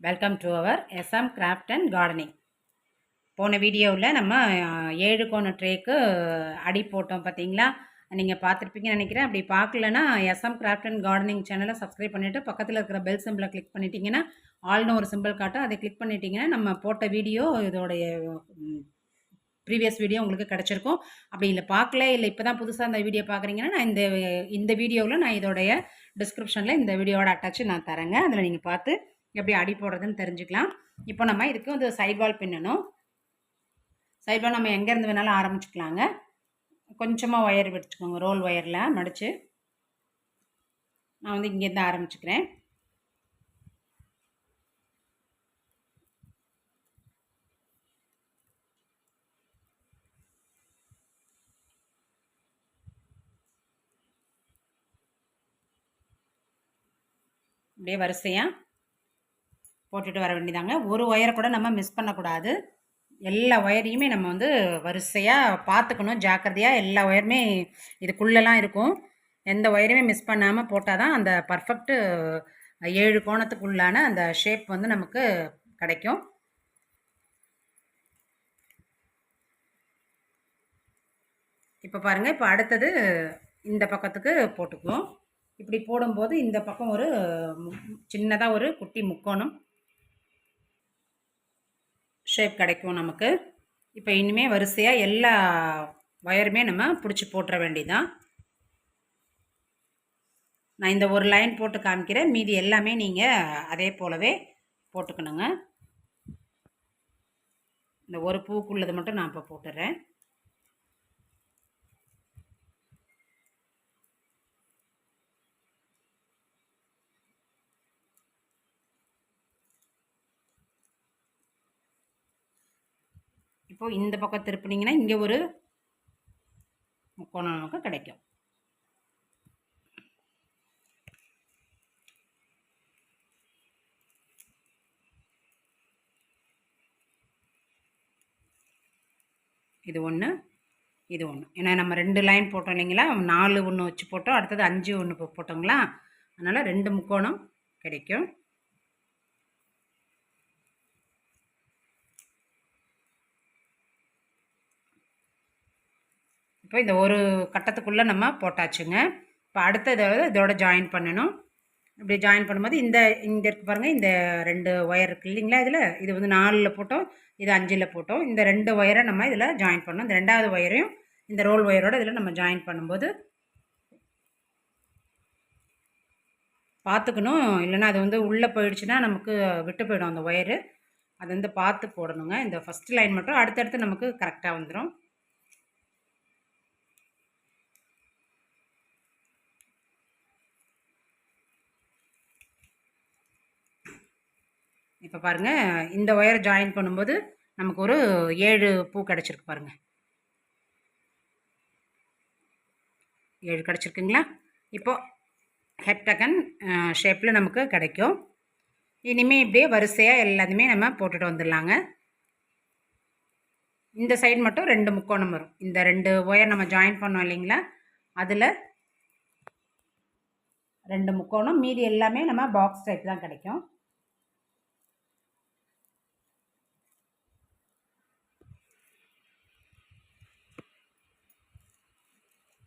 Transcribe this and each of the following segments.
Welcome to our SM craft and gardening போன வீடியோவில் நம்ம ஏழு கோண ட்ரேக்கு அடி போட்டோம் பார்த்தீங்களா நீங்கள் பார்த்துருப்பீங்கன்னு நினைக்கிறேன். அப்படி பார்க்கலன்னா எஸ்எம் கிராஃப்ட் அண்ட் கார்டனிங் சேனலை சப்ஸ்கிரைப் பண்ணிவிட்டு பக்கத்தில் இருக்கிற பெல் சிம்பிளை கிளிக் பண்ணிட்டீங்கன்னா ஆல்னு ஒரு சிம்பிள் காட்டும். அதை கிளிக் பண்ணிட்டீங்கன்னா நம்ம போட்ட வீடியோ இதோடைய ப்ரீவியஸ் வீடியோ உங்களுக்கு கிடச்சிருக்கும். அப்படி இல்லை பார்க்கல இல்லை இப்போ தான் புதுசாக இந்த வீடியோ பார்க்குறீங்கன்னா நான் இந்த இந்த வீடியோவில் நான் இதோடைய டிஸ்கிரிப்ஷனில் இந்த வீடியோவோட அட்டாச்சு நான் தரேங்க. அதில் நீங்கள் பார்த்து எப்படி அடி போடுறதுன்னு தெரிஞ்சுக்கலாம். இப்போ நம்ம இதுக்கு வந்து சைட் வால் பின்னணும். சைட் வால் நம்ம எங்கேருந்து வேணாலும் ஆரம்பிச்சுக்கலாங்க. கொஞ்சமாக ஒயர் வச்சுக்கோங்க ரோல் ஒயரில் மடித்து நான் வந்து இங்கேருந்து ஆரம்பிச்சுக்கிறேன். அப்படியே வரிசையாக போட்டுட்டு வர வேண்டியதாங்க. ஒரு ஒயரை கூட நம்ம மிஸ் பண்ணக்கூடாது. எல்லா ஒயரையுமே நம்ம வந்து வரிசையாக பார்த்துக்கணும். ஜாக்கிரதையாக எல்லா ஒயருமே இதுக்குள்ளெல்லாம் இருக்கும். எந்த ஒயரையுமே மிஸ் பண்ணாமல் போட்டால் தான் அந்த பர்ஃபெக்ட்டு ஏழு கோணத்துக்குள்ளான அந்த ஷேப் வந்து நமக்கு கிடைக்கும். இப்போ பாருங்கள் இப்போ அடுத்தது இந்த பக்கத்துக்கு போட்டுக்குவோம். இப்படி போடும்போது இந்த பக்கம் ஒரு சின்னதாக ஒரு குட்டி முக்கோணம். ஷேப் கிடைக்கும் நமக்கு. இப்போ இனிமே வரிசையாக எல்லா ஒயருமே நம்ம பிடிச்சி போட்டுற வேண்டிதான். நான் இந்த ஒரு லைன் போட்டு காமிக்கிறேன். மீதி எல்லாமே நீங்கள் அதே போலவே போட்டுக்கணுங்க. இந்த ஒரு பூக்குள்ளது மட்டும் நான் இப்போ போட்டுடுறேன் இப்போது இந்த பக்கம் திருப்பினீங்கன்னா இங்கே ஒரு முக்கோணம் நமக்கு கிடைக்கும். இது ஒன்று இது ஒன்று ஏன்னா நம்ம ரெண்டு லைன் போட்டோம் இல்லைங்களா? நாலு ஒன்று வச்சு போட்டோம் அடுத்தது அஞ்சு ஒன்று போட்டோங்களா? அதனால் ரெண்டு முக்கோணம் கிடைக்கும். இப்போ இந்த ஒரு கட்டத்துக்குள்ளே நம்ம போட்டாச்சுங்க. இப்போ அடுத்த இதாவது இதோட ஜாயின் பண்ணணும். இப்படி ஜாயின் பண்ணும்போது இந்த இந்த இருக்கு பாருங்கள் இந்த ரெண்டு ஒயர் இருக்குது இல்லைங்களா இதில்? இது வந்து நாலில் போட்டோம் இது அஞ்சில் போட்டோம். இந்த ரெண்டு ஒயரை நம்ம இதில் ஜாயின் பண்ணோம் இந்த ரெண்டாவது ஒயரையும் இந்த ரோல் ஒயரோட இதில் நம்ம ஜாயின் பண்ணும்போது பார்த்துக்கணும். இல்லைன்னா அது வந்து உள்ளே போயிடுச்சுன்னா நமக்கு விட்டு போயிடும் அந்த ஒயரு அது வந்து பார்த்து போடணுங்க. இந்த ஃபஸ்ட்டு லைன் மட்டும் அடுத்தடுத்து நமக்கு கரெக்டாக வந்துடும் இப்போ பாருங்கள் இந்த ஒயரை ஜாயின் பண்ணும்போது நமக்கு ஒரு ஏழு பூ கிடச்சிருக்கு பாருங்கள் ஏழு கிடச்சிருக்குங்களா? இப்போது ஹெப்டகன் ஷேப்பில் நமக்கு கிடைக்கும். இனிமேல் இப்படியே வரிசையாக எல்லாத்தையுமே நம்ம போட்டுட்டு வந்துடலாங்க. இந்த சைடு மட்டும் ரெண்டு முக்கோணம் வரும். இந்த ரெண்டு ஒயர் நம்ம ஜாயின் பண்ணோம் இல்லைங்களா? அதில் ரெண்டு முக்கோணம் மீதி எல்லாமே நம்ம பாக்ஸ் டைப் தான் கிடைக்கும்.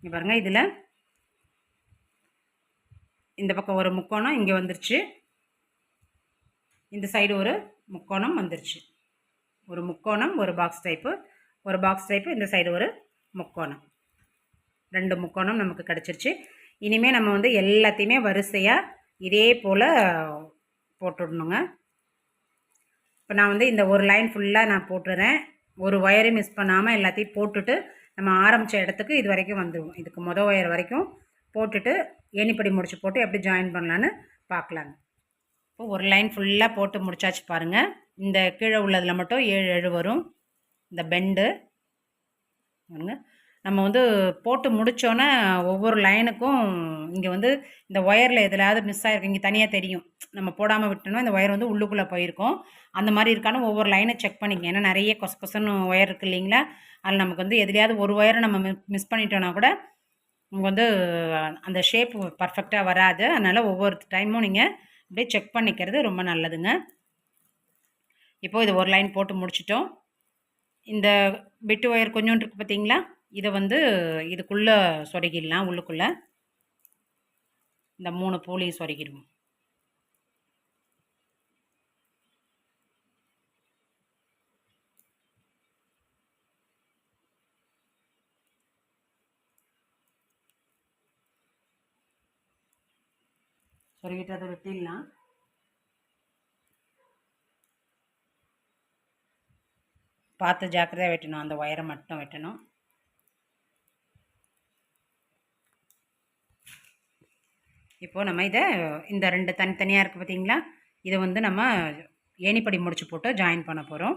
இங்கே பாருங்கள் இதில். இந்த பக்கம் ஒரு முக்கோணம் இங்கே வந்துருச்சு. இந்த சைடு ஒரு முக்கோணம் வந்துருச்சு. ஒரு முக்கோணம் ஒரு பாக்ஸ் டைப்பு ஒரு பாக்ஸ் டைப்பு இந்த சைடு ஒரு முக்கோணம். ரெண்டு முக்கோணம் நமக்கு கிடச்சிருச்சு. இனிமேல் நம்ம வந்து எல்லாத்தையுமே வரிசையாக இதே போல் போட்டுடணுங்க. இப்போ நான் வந்து இந்த ஒரு லைன் ஃபுல்லாக நான் போட்டுறேன். ஒரு ஒயரையும் மிஸ் பண்ணாமல் எல்லாத்தையும் போட்டுட்டு நம்ம ஆரம்பித்த இடத்துக்கு இது வரைக்கும் வந்துடுவோம் இதுக்கு முத ஒயர் வரைக்கும் போட்டுட்டு ஏணிப்படி முடிச்சு போட்டு எப்படி ஜாயின் பண்ணலான்னு பார்க்கலாங்க. இப்போ ஒரு லைன் ஃபுல்லாக போட்டு முடிச்சாச்சு பாருங்கள் இந்த கீழே உள்ளதில் மட்டும் ஏழு ஏழு வரும். இந்த பெண்டு பாருங்கள் நம்ம வந்து போட்டு முடித்தோன்னே ஒவ்வொரு லைனுக்கும் இங்கே வந்து இந்த ஒயரில் எதுலையாவது மிஸ் ஆகிருக்கும் இங்கே தனியாக தெரியும். நம்ம போடாமல் விட்டோம்னா இந்த ஒயர் வந்து உள்ளுக்குள்ளே போயிருக்கோம். அந்த மாதிரி இருக்கான்னு ஒவ்வொரு லைனை செக் பண்ணிக்கங்க. ஏன்னா நிறைய கொச கொசன்னு ஒயர் இருக்குது இல்லைங்களா? அதில் நமக்கு வந்து எதுலையாவது ஒரு ஒயரை நம்ம மிஸ் பண்ணிட்டோன்னா கூட நமக்கு வந்து அந்த ஷேப் பர்ஃபெக்டாக வராது. அதனால் ஒவ்வொரு டைமும் நீங்கள் அப்படியே செக் பண்ணிக்கிறது ரொம்ப நல்லதுங்க. இப்போது இது ஒரு லைன் போட்டு முடிச்சிட்டோம். இந்த பிட்டு ஒயர் கொஞ்சோண்டு இருக்குது பார்த்தீங்களா இதை வந்து இதுக்குள்ளே சொருகிடலாம் உள்ளுக்குள்ளே. இந்த மூணு பூலையும் சொருகிடுவோம். சொருகிட்டு அதை வெட்டிடலாம். பார்த்து ஜாக்கிரதையாக வெட்டணும். அந்த ஒயரை மட்டும் வெட்டணும். இப்போது நம்ம இதை இந்த ரெண்டு தனித்தனியாக இருக்குது பார்த்தீங்களா இதை வந்து நம்ம ஏணிப்படி முடிச்சு போட்டு ஜாயின் பண்ண போகிறோம்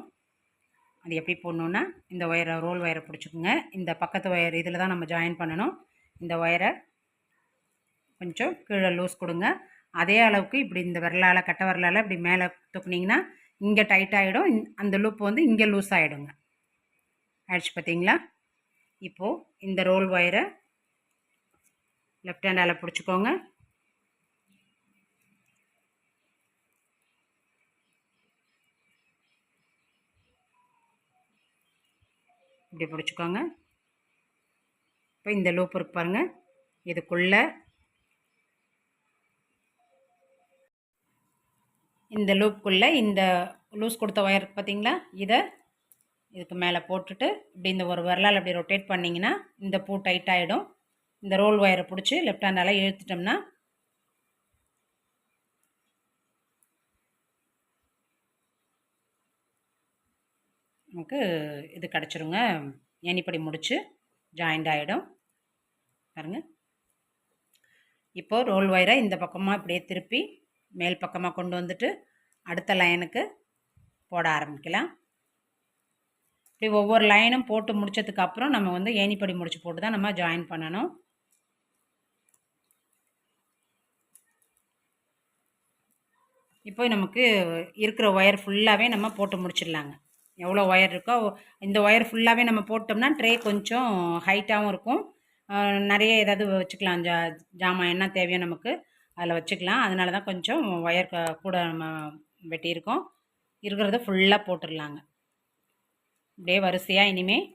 அது எப்படி போடணுன்னா இந்த ஒயரை ரோல் ஒயரை பிடிச்சிக்கோங்க. இந்த பக்கத்து ஒயர் இதில் தான் நம்ம ஜாயின் பண்ணணும். இந்த ஒயரை கொஞ்சம் கீழே லூஸ் கொடுங்க. அதே அளவுக்கு இப்படி இந்த விரலால் கட்டை விரலால் இப்படி மேலே தூக்குனிங்கன்னா இங்கே டைட் ஆகிடும் அந்த லூப் வந்து இங்கே லூஸ் ஆகிடுங்க ஆயிடுச்சு பார்த்தீங்களா இப்போது இந்த ரோல் ஒயரை லெஃப்ட் ஹேண்டால் பிடிச்சிக்கோங்க. இப்படி பிடிச்சிக்கோங்க. இப்போ இந்த லூப் இருக்கு பாருங்கள் இதுக்குள்ளே இந்த லூப்புக்குள்ளே இந்த லூஸ் கொடுத்த ஒயர் பார்த்தீங்களா இதை இதுக்கு மேலே போட்டுட்டு இப்படி இந்த ஒரு விரலால் அப்படி ரொட்டேட் பண்ணிங்கன்னா இந்த பூ டைட் ஆகிடும் இந்த ரோல் ஒயரை பிடிச்சி லெஃப்ட் ஹேண்டால் இழுத்துட்டோம்னா நமக்கு இது கிடச்சிருங்க. ஏணிப்படி முடித்து ஜாயிண்ட் ஆகிடும் பாருங்கள் இப்போது ரோல் ஒயரை இந்த பக்கமாக இப்படியே திருப்பி மேல் பக்கமாக கொண்டு வந்துட்டு அடுத்த லைனுக்கு போட ஆரம்பிக்கலாம். இப்படி ஒவ்வொரு லைனும் போட்டு முடித்ததுக்கப்புறம் நம்ம வந்து ஏணிப்படி முடிச்சு போட்டு தான் நம்ம ஜாயின் பண்ணணும். இப்போ நமக்கு இருக்கிற ஒயர் ஃபுல்லாகவே நம்ம போட்டு முடிச்சிடலாங்க. எவ்வளோ ஒயர் இருக்கோ இந்த ஒயர் ஃபுல்லாகவே நம்ம போட்டோம்னா ட்ரே கொஞ்சம் ஹைட்டாகவும் இருக்கும். நிறைய ஏதாவது வச்சுக்கலாம். ஜா ஜாமான் என்ன தேவையோ நமக்கு அதில் வச்சுக்கலாம். அதனால தான் கொஞ்சம் ஒயர் கூட நம்ம வெட்டியிருக்கோம். இருக்கிறத ஃபுல்லாக போட்டுடலாங்க. இப்படியே வரிசையாக இனிமேல்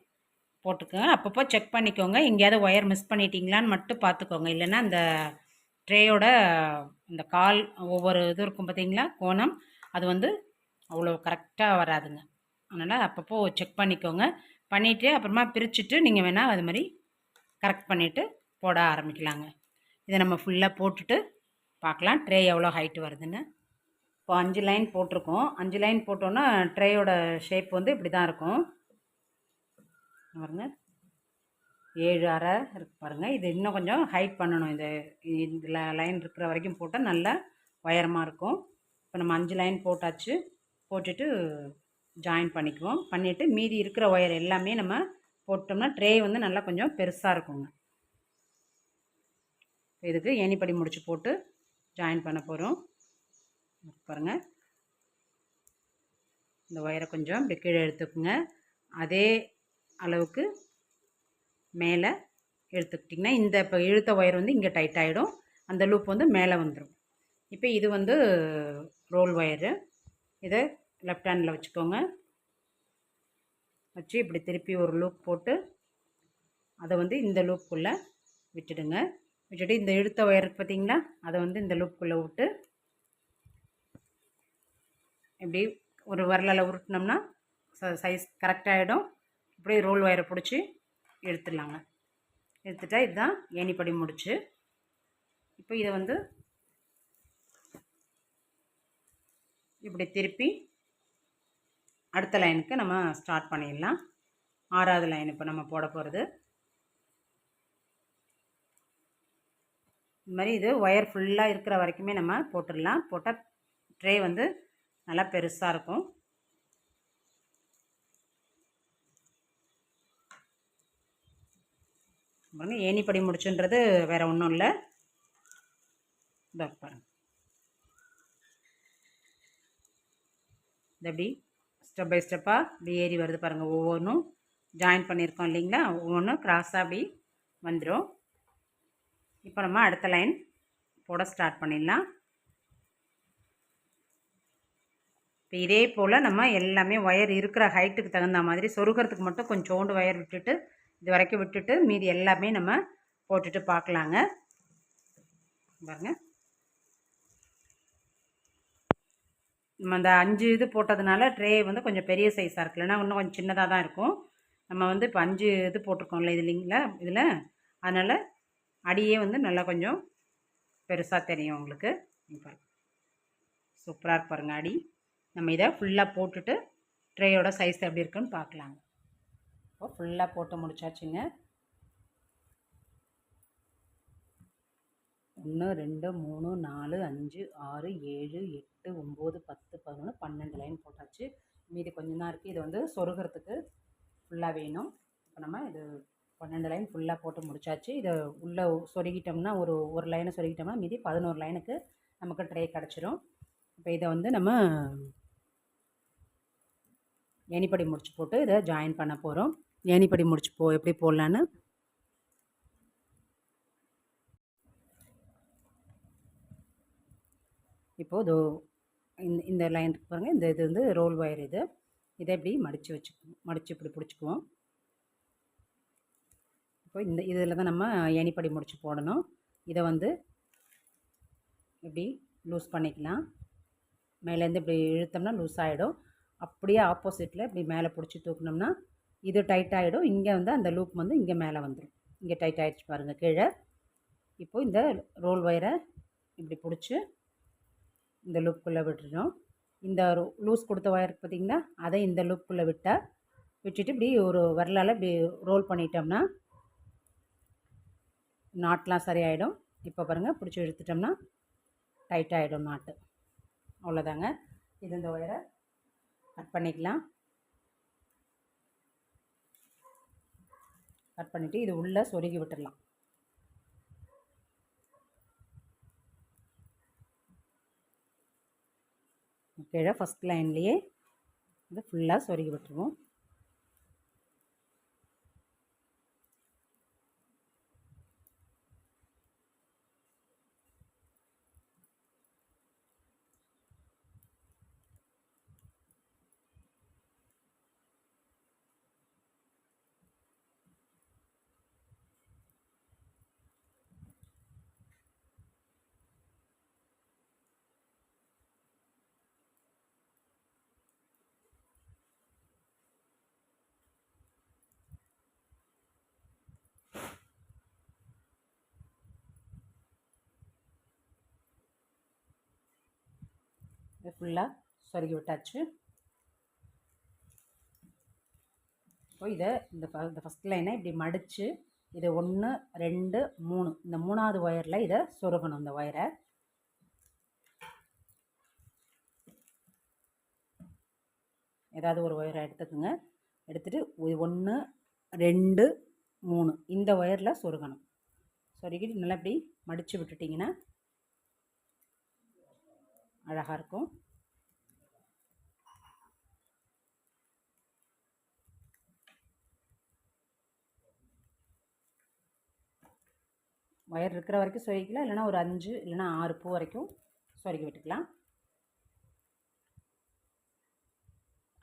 போட்டுக்கோங்க. அப்பப்போ செக் பண்ணிக்கோங்க. எங்கேயாவது ஒயர் மிஸ் பண்ணிட்டீங்களான்னு மட்டும் பார்த்துக்கோங்க. இல்லைன்னா அந்த ட்ரேயோட இந்த கால் ஒவ்வொரு இது இருக்கும் பார்த்தீங்களா? கோணம் அது வந்து அவ்வளோ கரெக்டாக வராதுங்க. அதனால் அப்பப்போ செக் பண்ணிக்கோங்க. பண்ணிவிட்டு அப்புறமா பிரிச்சுட்டு நீங்கள் வேணால் அது மாதிரி கரெக்ட் பண்ணிவிட்டு போட ஆரம்பிக்கலாங்க. இதை நம்ம ஃபுல்லாக போட்டுட்டு பார்க்கலாம் ட்ரே எவ்வளோ ஹைட்டு வருதுன்னு. இப்போ அஞ்சு லைன் போட்டிருக்கோம். அஞ்சு லைன் போட்டோன்னா ட்ரேயோட ஷேப் வந்து இப்படி தான் இருக்கும் பாருங்கள் ஏழு அரை இருக்கு பாருங்கள் இது இன்னும் கொஞ்சம் ஹைட் பண்ணணும். இது இந்த லைன் இருக்கிற வரைக்கும் போட்டால் நல்லா உயரமாக இருக்கும். இப்போ நம்ம அஞ்சு லைன் போட்டாச்சு. போட்டுட்டு ஜாயின் பண்ணிக்குவோம். பண்ணிவிட்டு மீதி இருக்கிற ஒயர் எல்லாமே நம்ம போட்டோம்னா ட்ரே வந்து நல்லா கொஞ்சம் பெருசாக இருக்குங்க. இதுக்கு ஏனிப்படி முடிச்சு போட்டு ஜாயின் பண்ண போகிறோம் பாருங்கள் இந்த ஒயரை கொஞ்சம் இப்படி கீழே எடுத்துக்கோங்க. அதே அளவுக்கு மேலே எடுத்துக்கிட்டிங்கன்னா இந்த இப்போ இழுத்த ஒயர் வந்து இங்கே டைட் ஆகிடும் அந்த லூப் வந்து மேலே வந்துடும் இப்போ இது வந்து ரோல் ஒயரு இதை லெஃப்ட் ஹேண்டில் வச்சுக்கோங்க. வச்சு இப்படி திருப்பி ஒரு லூப் போட்டு அதை வந்து இந்த லூப்புக்குள்ளே விட்டுடுங்க. விட்டுட்டு இந்த இழுத்த ஒயர் பார்த்தீங்களா அதை வந்து இந்த லூப்புக்குள்ளே விட்டு இப்படி ஒரு வரலில் உருட்டினோம்னா சைஸ் கரெக்டாகிடும் இப்படி ரோல் ஒயரை பிடிச்சி எடுத்துடலாங்க எடுத்துட்டா இதுதான் ஏணிப்படி முடிச்சு. இப்போ இதை வந்து இப்படி திருப்பி அடுத்த லைனுக்கு நம்ம ஸ்டார்ட் பண்ணிடலாம். ஆறாவது லைன் இப்போ நம்ம போட போகிறது இது மாதிரி இது ஒயர் ஃபுல்லாக இருக்கிற வரைக்குமே நம்ம போட்டுடலாம். போட்டால் ட்ரே வந்து நல்லா பெருசாக இருக்கும். பாருங்க ஏணிப்படி முடிச்சுன்றது வேறு ஒன்றும் இல்லை. இதோ பாருங்க. இது எப்படி? ஸ்டெப் பை ஸ்டெப்பாக இப்படி ஏறி வருது பாருங்கள் ஒவ்வொன்றும் ஜாயின் பண்ணியிருக்கோம் இல்லைங்களா? ஒவ்வொன்றும் க்ராஸாக அப்படி வந்துடும் இப்போ நம்ம அடுத்த லைன் போட ஸ்டார்ட் பண்ணிடலாம். இப்போ இதே போல் நம்ம எல்லாமே ஒயர் இருக்கிற ஹைட்டுக்கு தகுந்த மாதிரி சொருகிறதுக்கு மட்டும் கொஞ்சோண்டு ஒயர் விட்டுட்டு இது வரைக்கும் விட்டுட்டு மீதி எல்லாமே நம்ம போட்டுட்டு பார்க்கலாங்க. பாருங்கள் நம்ம அந்த அஞ்சு இது போட்டதுனால ட்ரே வந்து கொஞ்சம் பெரிய சைஸாக இருக்குது இல்லைன்னா இன்னும் கொஞ்சம் சின்னதாக தான் இருக்கும். நம்ம வந்து இப்போ அஞ்சு இது போட்டிருக்கோம்ல இது இல்லைங்களா? இதில். அதனால் அடியே வந்து நல்லா கொஞ்சம் பெருசாக தெரியும் உங்களுக்கு. பாருங்கள் சூப்பராக இருக்கு பாருங்கள் அடி. நம்ம இதை ஃபுல்லாக போட்டுட்டு ட்ரேயோட சைஸ் எப்படி இருக்குன்னு பார்க்கலாங்க இப்போ ஃபுல்லாக போட்டு முடிச்சாச்சுங்க. ஒன்று ரெண்டு மூணு நாலு அஞ்சு ஆறு ஏழு எட்டு ஒம்பது பத்து பதினொன்று பன்னெண்டு லைன் போட்டாச்சு. மீதி கொஞ்சம் தான் இருக்குது இது வந்து சொருகிறதுக்கு ஃபுல்லாக வேணும். இப்போ நம்ம இது பன்னெண்டு லைன் ஃபுல்லாக போட்டு முடிச்சாச்சு. இதை உள்ளே சொருகிட்டோம்னா ஒரு ஒரு லைனை சொருகிட்டோம்னா மீதி பதினோரு லைனுக்கு நமக்கு ட்ரே கிடச்சிரும். இப்போ இதை வந்து நம்ம ஏணிப்படி முடிச்சு போட்டு இதை ஜாயின் பண்ண போகிறோம் ஏணிப்படி முடிச்சு போ எப்படி போடலான்னு இப்போது இந்த இந்த லைன் பாருங்கள் இந்த இது வந்து ரோல் ஒயர் இது. இதை இப்படி மடித்து வச்சுக்குவோம். மடித்து இப்படி பிடிச்சிக்குவோம். இப்போ இந்த இதில் தான் நம்ம எனிப்படி முடித்து போடணும். இதை வந்து இப்படி லூஸ் பண்ணிக்கலாம். மேலேருந்து இப்படி இழுத்தோம்னா லூஸ் ஆகிடும் அப்படியே ஆப்போசிட்டில் இப்படி மேலே பிடிச்சி தூக்கினோம்னா இது டைட் ஆகிடும் இங்கே வந்து அந்த லூப் வந்து இங்கே மேலே வந்துடும் இங்கே டைட் ஆகிடுச்சு பாருங்கள் கீழே. இப்போது இந்த ரோல் ஒயரை இப்படி பிடிச்சி இந்த லூப்புக்குள்ளே விட்டுறோம் இந்த லூஸ் கொடுத்த ஒயர் பார்த்திங்கன்னா அதை இந்த லூப்புக்குள்ளே விட்டால் விட்டுட்டு இப்படி ஒரு வரலால் இப்படி ரோல் பண்ணிட்டோம்னா நாட்லாம் சரியாயிடும். இப்போ பாருங்கள் பிடிச்சி எடுத்துட்டோம்னா டைட் ஆகிடும் நாட்டு அவ்வளோதாங்க இது இந்த ஒயரை கட் பண்ணிக்கலாம். கட் பண்ணிவிட்டு இது உள்ளே சொருகி விட்டுடலாம். கீழே ஃபஸ்ட் லைன்லேயே இது ஃபுல்லாக சொருகி விட்டுருவோம். இது ஃபுல்லாக சொருகி விட்டாச்சு. ஸோ இதை இந்த இந்த ஃபஸ்ட் லைனை இப்படி மடித்து இதை ஒன்று ரெண்டு மூணு இந்த மூணாவது ஒயரில் இதை சொருகணும் இந்த ஒயரை ஏதாவது ஒரு ஒயரை எடுத்துக்கோங்க. எடுத்துகிட்டு ஒன்று ரெண்டு மூணு இந்த ஒயரில் சொருகணும். சொருகிட்டு நல்லா இப்படி மடித்து விட்டுட்டிங்கன்னா அழகாக இருக்கும். ஒயர் இருக்கிற வரைக்கும் சொருகிக்கலாம். இல்லைனா ஒரு அஞ்சு இல்லைனா ஆறு பூ வரைக்கும் சொருகி விட்டுக்கலாம்.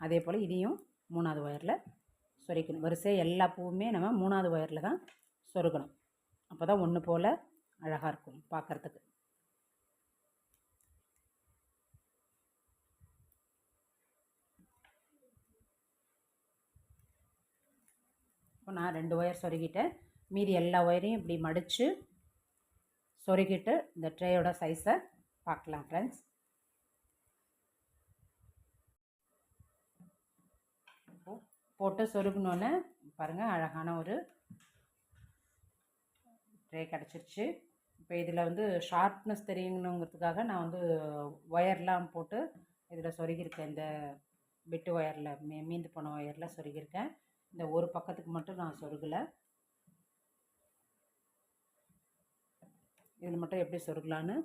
அதே போல் இதையும் மூணாவது ஒயரில் சொருக்கணும் வரிசையாக எல்லா பூவுமே நம்ம மூணாவது ஒயரில் தான் சொருகணும். அப்போ தான் ஒன்று போல் அழகாக இருக்கும் பார்க்குறதுக்கு. இப்போ நான் ரெண்டு ஒயர் சொருகிட்டேன். மீதி எல்லா ஒயரையும் இப்படி மடித்து சொருகிட்டு இந்த ட்ரேயோட சைஸை பார்க்கலாம் ஃப்ரெண்ட்ஸ் போட்டு சொருகினோன்னே பாருங்கள் அழகான ஒரு ட்ரே கிடச்சிருச்சு. இப்போ இதில் வந்து ஷார்ப்னஸ் தெரியணுங்கிறதுக்காக நான் வந்து ஒயர்லாம் போட்டு இதில் சொருகியிருக்கேன். இந்த பிட்டு ஒயரில் மீ மீந்து போன ஒயரில் சொருகியிருக்கேன். இந்த ஒரு பக்கத்துக்கு மட்டும் நான் சொருகலை. இதில் மட்டும் எப்படி சொருகலான்னு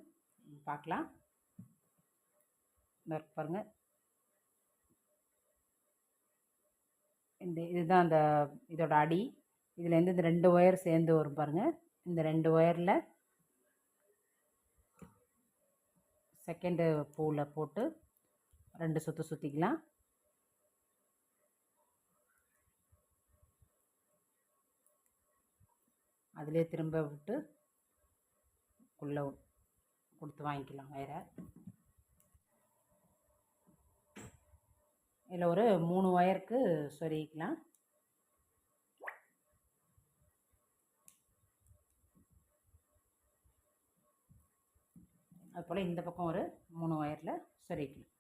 பார்க்கலாம். இந்த பாருங்கள் இந்த இதுதான் அந்த இதோட அடி. இதுலேருந்து இந்த ரெண்டு ஒயர் சேர்ந்து வரும் பாருங்கள் இந்த ரெண்டு ஒயரில் செகண்டு பூவில் போட்டு ரெண்டு சுற்று சுற்றிக்கலாம் அதிலே திரும்ப விட்டு உள்ளே கொடுத்து வாங்கிக்கலாம் வயரை இதில் ஒரு மூணு ஒயருக்கு சொருகிக்கலாம். அதுபோல் இந்த பக்கம் ஒரு மூணு ஒயரில் சொருகிக்கலாம்.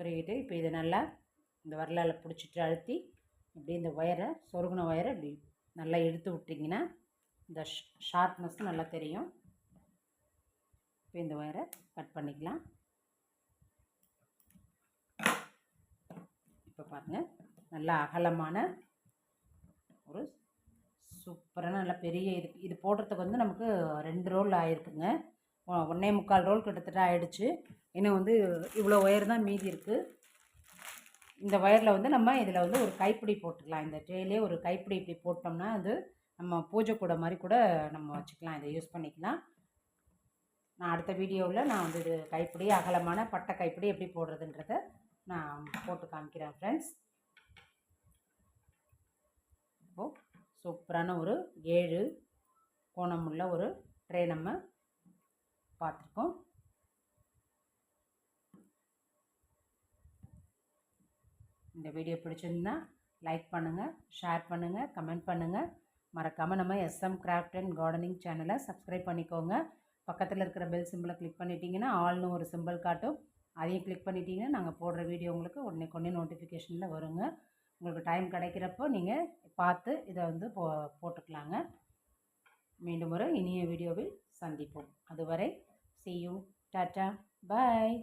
சொருகிட்டு இப்போ இதை நல்லா இந்த வரலால் பிடிச்சிட்டு அழுத்தி இப்படி இந்த ஒயரை சொருகின ஒயரை இப்படி நல்லா எடுத்து விட்டிங்கன்னா இந்த ஷார்ப்னஸ் நல்லா தெரியும். இப்போ இந்த ஒயரை கட் பண்ணிக்கலாம். இப்போ பாருங்கள் நல்லா அகலமான ஒரு சூப்பரான நல்லா பெரிய இது இது போடுறதுக்கு வந்து நமக்கு ரெண்டு ரோல் ஆகிருக்குங்க ஒன்றே முக்கால் ரோல் கிட்டத்தட்ட ஆயிடுச்சு. இன்னும் வந்து இவ்வளோ ஒயர் தான் மீதி இருக்குது இந்த ஒயரில் வந்து நம்ம இதில் வந்து ஒரு கைப்பிடி போட்டுக்கலாம். இந்த ட்ரேலே ஒரு கைப்பிடி இப்படி போட்டோம்னா அது நம்ம பூஜை கூட மாதிரி கூட நம்ம வச்சுக்கலாம். இதை யூஸ் பண்ணிக்கலாம். நான் அடுத்த வீடியோவில் நான் வந்து இது கைப்பிடி அகலமான பட்டை கைப்பிடி எப்படி போடுறதுன்றத நான் போட்டு காமிக்கிறேன் ஃப்ரெண்ட்ஸ் இப்போது சூப்பரான ஒரு ஏழு கோணமுள்ள ஒரு ட்ரே நம்ம பார்த்துருக்கோம். இந்த வீடியோ பிடிச்சிருந்தா லைக் பண்ணுங்கள் ஷேர் பண்ணுங்கள் கமெண்ட் பண்ணுங்கள் மறக்காமல் நம்ம எஸ்எம் கிராஃப்ட் அண்ட் கார்டனிங் சேனலை சப்ஸ்கிரைப் பண்ணிக்கோங்க. பக்கத்தில் இருக்கிற பெல் சிம்பிளை கிளிக் பண்ணிட்டீங்கன்னா ஆல்னு ஒரு சிம்பிள் காட்டும். அதையும் கிளிக் பண்ணிட்டீங்கன்னா நாங்கள் போடுற வீடியோ உங்களுக்கு உடனே கொண்டே நோட்டிஃபிகேஷனில் வருங்க. உங்களுக்கு டைம் கிடைக்கிறப்போ நீங்கள் பார்த்து இதை வந்து போ போட்டுக்கலாங்க. மீண்டும் ஒரு இனிய வீடியோவில் சந்திப்போம். அதுவரை சி யூ டாட்டா பாய்